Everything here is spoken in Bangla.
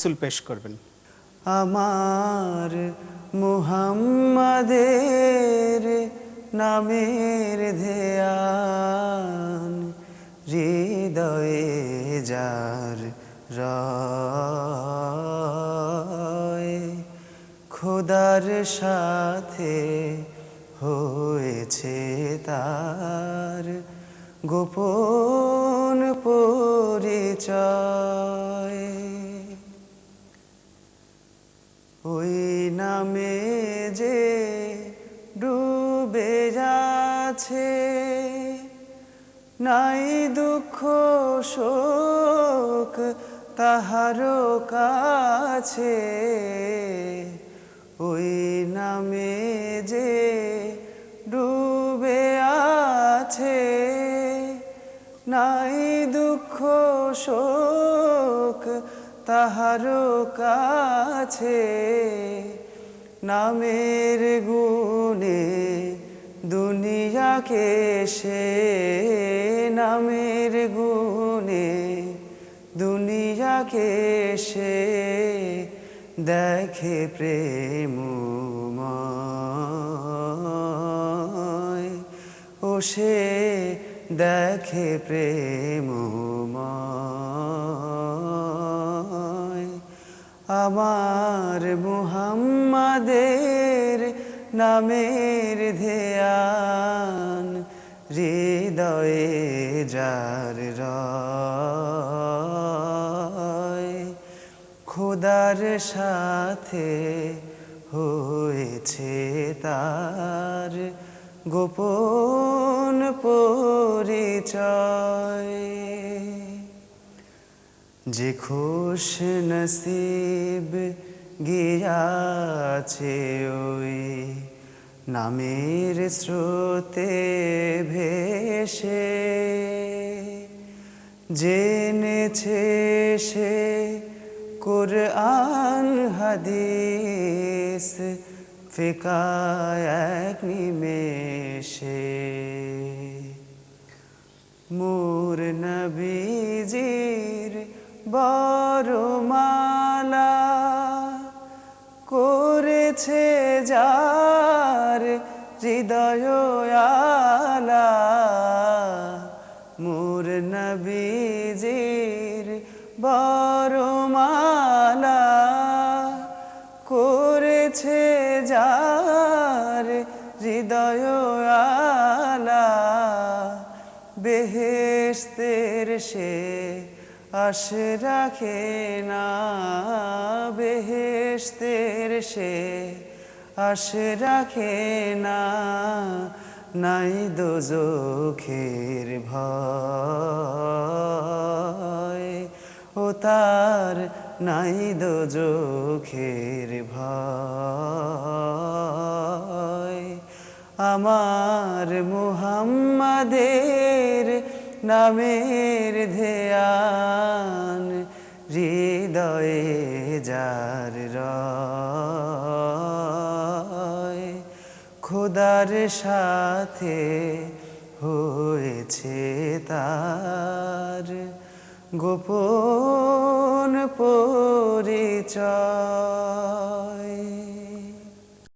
রসুল পেশ করবেন। আমার মুহাম্মাদের নামের ধ্যান, হৃদয়ে যার খোদার সাথে হয়েছে তার গোপন পরিচয়। ডুবে নাই দুঃখ শোক তাহারও কাছে। ওই নামে যে ডুবে আছে, নাই দুঃখ শোক তাহারও কাছে। নামের গুণে দুনিয়াকে সে নামের গুণে দুনিয়াকে সে দেখে প্রেমময়। ও সে দেখে প্রেমময়। আমার মুহাম্মাদের নামের ধ্যান হৃদয়ে যার খোদার সাথে হয়েছে তার গোপন পরিচয়। যে খুশ নসিব গিয়াছে ওই নামের স্রোতে ভেসে। জেনেছে সে কোরআন, হাদিস, ফিকায় এক নিমেষে। মোর নবীজির বরমালা করেছে যার হৃদয় আলা। মোর নবীজির বরমালা করেছে যার হৃদয় আলা। বেহেস্তের সে আশ রাখে না বেহেস্তের সে আশ রাখে না, নাই দোজখের ভয়। ও তার নাই দোজখের ভয়। আমার মুহাম্মাদের নামের ধ্যান হৃদয়ে যার রয় খোদার সাথে হয়েছে তার গোপন পরিচয়।